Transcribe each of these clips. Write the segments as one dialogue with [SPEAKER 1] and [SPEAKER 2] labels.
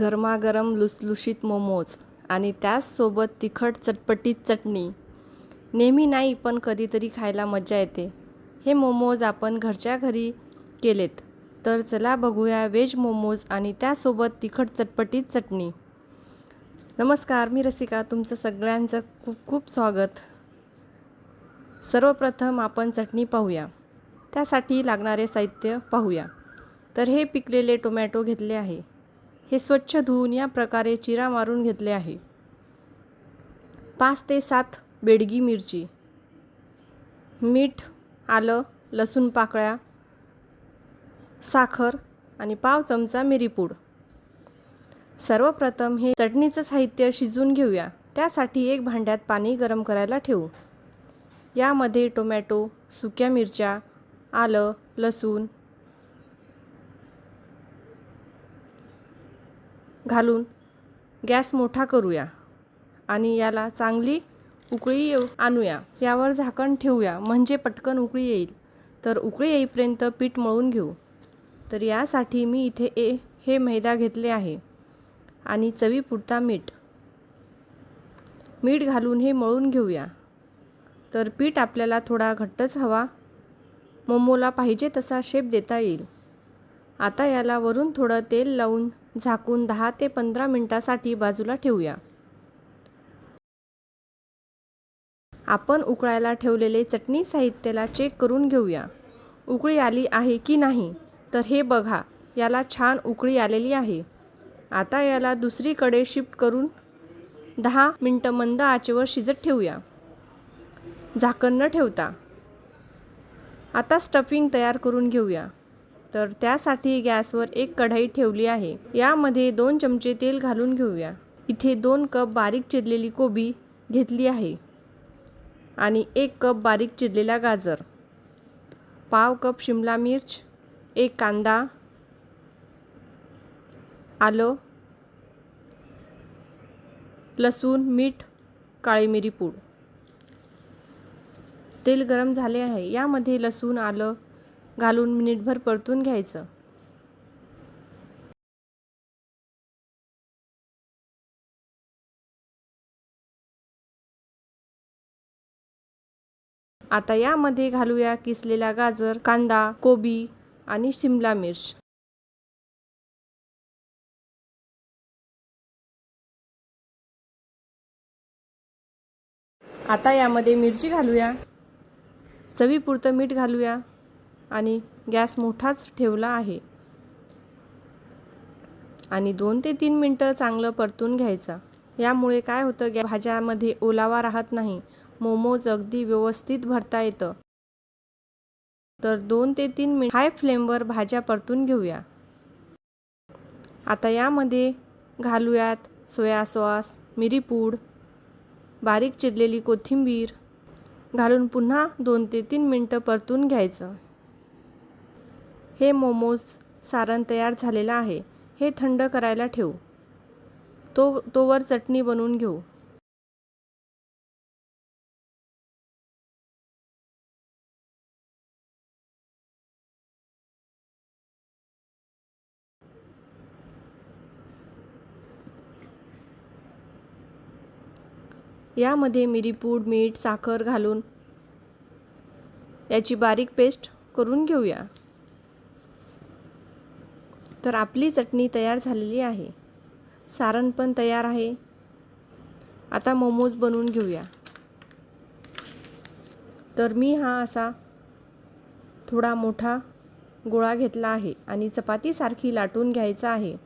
[SPEAKER 1] गरमागरम लुसलुशीत मोमोज आणि त्याचसोबत तिखट चटपटीत चटणी. नेहमी नाही पण कधीतरी खायला मजा येते. हे मोमोज आपण घरच्या घरी केलेत. तर चला बघूया व्हेज मोमोज आणि त्यासोबत तिखट चटपटीत चटणी. नमस्कार मी रसिका. तुमचं सगळ्यांचं खूप खूप स्वागत. सर्वप्रथम आपण चटणी पाहूया. त्यासाठी लागणारे साहित्य पाहूया. तर हे पिकलेले टोमॅटो घेतले आहे. हे स्वच्छ धुवून या प्रकारे चिरा मारून घेतले आहे. पाच ते सात बेडगी मिरची मीठ आलं लसूण पाकळ्या साखर आणि पाव चमचा मिरीपूड. सर्वप्रथम हे चटणीचं साहित्य शिजवून घेऊया. त्यासाठी एक भांड्यात पाणी गरम करायला ठेवू. यामध्ये टोमॅटो सुक्या मिरच्या आलं लसूण घालून गॅस मोठा करूया आणि याला चांगली उकळी येऊ आणूया. यावर झाकण ठेवूया. म्हणजे पटकन उकळी येईल. तर उकळी येईपर्यंत पीठ मळून घेऊ. तर यासाठी मी इथे ए हे मैदा घेतले आहे. आणि चवीपुरता मीठ. मीठ घालून हे मळून घेऊया. तर पीठ आपल्याला थोडा घट्टच हवा. मोमोला पाहिजे तसा शेप देता येईल. आता याला वरून थोडं तेल लावून झाकून दहा ते पंधरा मिनटासाठी बाजूला ठेवूया. आपण उकळायला ठेवलेले चटणी साहित्याला चेक करून घेऊया. उकळी आली आहे की नाही? तर हे बघा याला छान उकळी आलेली आहे. आता याला दुसरीकडे शिफ्ट करून दहा मिनटं मंद आचेवर शिजत ठेवूया. झाकण न ठेवता. आता स्टफिंग तयार करून घेऊया. तर त्यासाठी गॅसवर एक कढई ठेवली आहे. यामध्ये दोन चमचे तेल घालून घेऊया. इथे दोन कप बारीक चिरलेली कोबी घेतली आहे आणि एक कप बारीक चिरलेला गाजर पाव कप शिमला मिर्च एक कांदा आलं लसूण मीठ काळी मिरी पूड. तेल गरम झाले आहे. यामध्ये लसूण आलं घालून मिनिटभर परतून घ्यायचं. आता यामध्ये घालूया किसलेला गाजर कांदा कोबी आणि शिमला मिर्च. आता यामध्ये मिरची घालूया. चवीपुरतं मीठ घालूया. आणि गॅस मोठाच ठेवला आहे. आणि दोन ते तीन मिनटं चांगलं परतून घ्यायचं. यामुळे काय होतं गॅ भाज्यामध्ये ओलावा राहत नाही. मोमोज अगदी व्यवस्थित भरता येतं. तर दोन ते तीन मिनिट हाय फ्लेमवर भाज्या परतून घेऊया. आता यामध्ये घालूयात सोया सॉस मिरीपूड बारीक चिरलेली कोथिंबीर. घालून पुन्हा दोन ते तीन मिनटं परतून घ्यायचं. हे मोमोज सारण तयार झालेलं आहे. हे थंड करायला ठेवू. तो तोवर चटणी बनवून घेऊ. यामध्ये मिरीपूड मीठ साखर घालून याची बारीक पेस्ट करून घेऊया. तर आपली चटणी तयार झालेली आहे. सारण पण तयार आहे. आता मोमोज बनवून घेऊया. तर मी हा असा थोडा मोठा गोळा घेतला आहे आणि चपातीसारखी लाटून घ्यायचा आहे.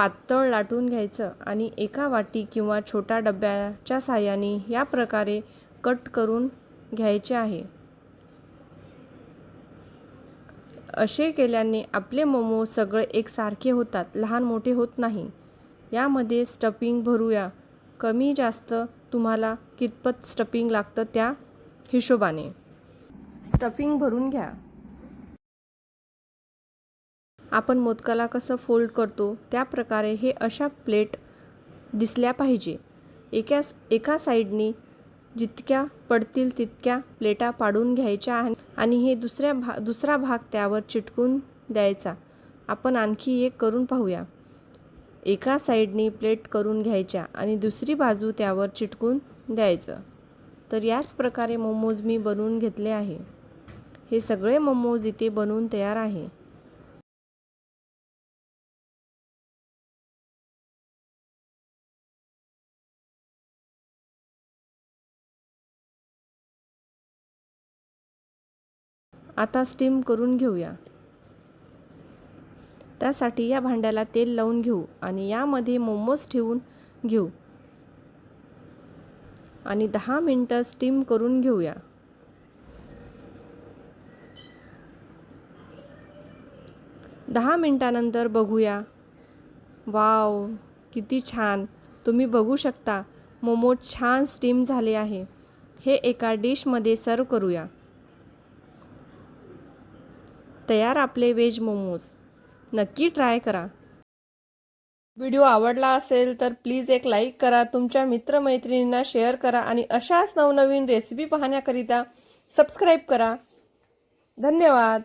[SPEAKER 1] पातळ लाटून घ्यायचं आणि एका वाटी किंवा छोट्या डब्याच्या साह्याने या प्रकारे कट करून घ्यायचे आहे. असे केल्याने आपले मोमो सगळे एकसारखे होतात लहान मोठे होत नाही. यामध्ये स्टफिंग भरूया. कमी जास्त तुम्हाला कितपत स्टफिंग लागतं त्या हिशोबाने. स्टफिंग भरून घ्या. आपण मोदकाला कसं फोल्ड करतो त्या प्रकारे हे अशा प्लेट दिसल्या पाहिजे. एका एका साईडनी जितक्या पडतील तितक्या प्लेटा पाडून घ्यायच्या आणि हे दुसऱ्या भा दुसरा भाग त्यावर चिटकून द्यायचा. आपण आणखी एक करून पाहूया. एका साईडनी प्लेट करून घ्यायच्या आणि दुसरी बाजू त्यावर चिटकून द्यायचं. तर याच प्रकारे मोमोज मी बनवून घेतले आहे. हे सगळे मोमोज इथे बनवून तयार आहे. आता स्टीम करून घेऊया. त्यासाठी या भांड्याला तेल लावून घेऊ आणि यामध्ये मोमोज ठेवून घेऊ. आणि दहा मिनटं स्टीम करून घेऊया. दहा मिनटानंतर बघूया. वाव किती छान. तुम्ही बघू शकता मोमो छान स्टीम झाले आहे. हे एका डिशमध्ये सर्व करूया. तयार आपले वेज मोमोज. नक्की ट्राय करा. व्हिडिओ आवडला असेल तर प्लीज एक लाईक करा तुमच्या मित्रमैत्रिणींना शेअर करा आणि अशाच नवनवीन रेसिपी पाहण्याकरिता सबस्क्राईब करा. धन्यवाद.